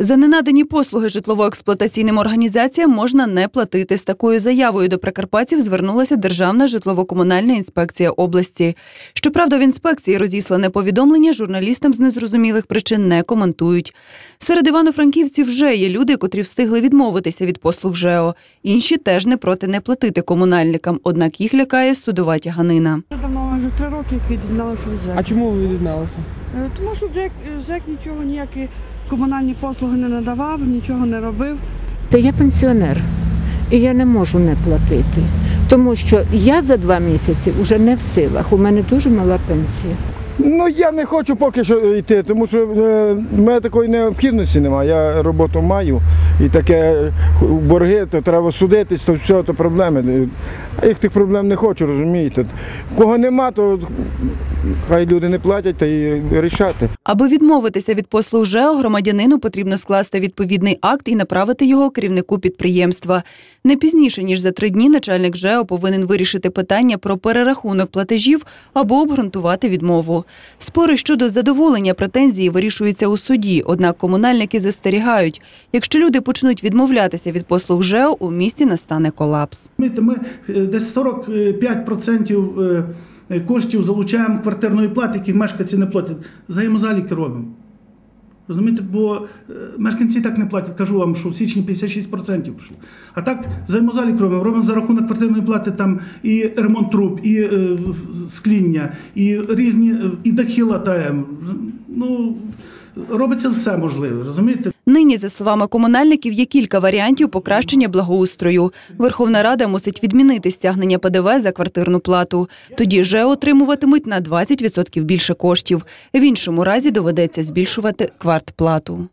За ненадані послуги житлово-експлуатаційним організаціям можна не платити. З такою заявою до прикарпатців звернулася Державна житлово-комунальна інспекція області. Щоправда, в інспекції розіслане повідомлення журналістам з незрозумілих причин не коментують. Серед івано-франківців вже є люди, котрі встигли відмовитися від послуг ЖЕО. Інші теж не проти не платити комунальникам, однак їх лякає судова тяганина. Вже давно вже три роки від'єдналася від ЖЕК. А чому ви від'єдналися? Е, Тому що ЖЕК, ЖЕК нічого ніякі комунальні послуги не надавав, нічого не робив. Та я пенсіонер, і я не можу не платити, тому що я за два місяці вже не в силах. У мене дуже мала пенсія. Ну я не хочу поки що йти, тому що е, в мене такої необхідності немає. Я роботу маю і таке е, борги, то треба судитись, то все, то проблеми. А я тих проблем не хочу, розумієте. Кого нема, то хай люди не платять та й рішати. Аби відмовитися від послуг ЖЕО, громадянину потрібно скласти відповідний акт і направити його керівнику підприємства. Не пізніше ніж за три дні начальник ЖЕО повинен вирішити питання про перерахунок платежів або обґрунтувати відмову. Спори щодо задоволення претензії вирішуються у суді. Однак комунальники застерігають, якщо люди почнуть відмовлятися від послуг ЖЕО, у місті настане колапс. Ми десь 45% е, е, коштів залучаємо квартирної плати, які мешканці не платять. Взаємозаліки робимо. Розумієте, бо е, мешканці так не платять. Кажу вам, що в січні 56% пішло. А так взаємозалік робимо. Робимо за рахунок квартирної плати там і ремонт труб, і е, скління, і різні, е, і дахи латаємо. Ну, робиться все можливе, розумієте? Нині, за словами комунальників, є кілька варіантів покращення благоустрою. Верховна Рада мусить відмінити стягнення ПДВ за квартирну плату. Тоді же отримуватимуть на 20% більше коштів. В іншому разі доведеться збільшувати квартплату.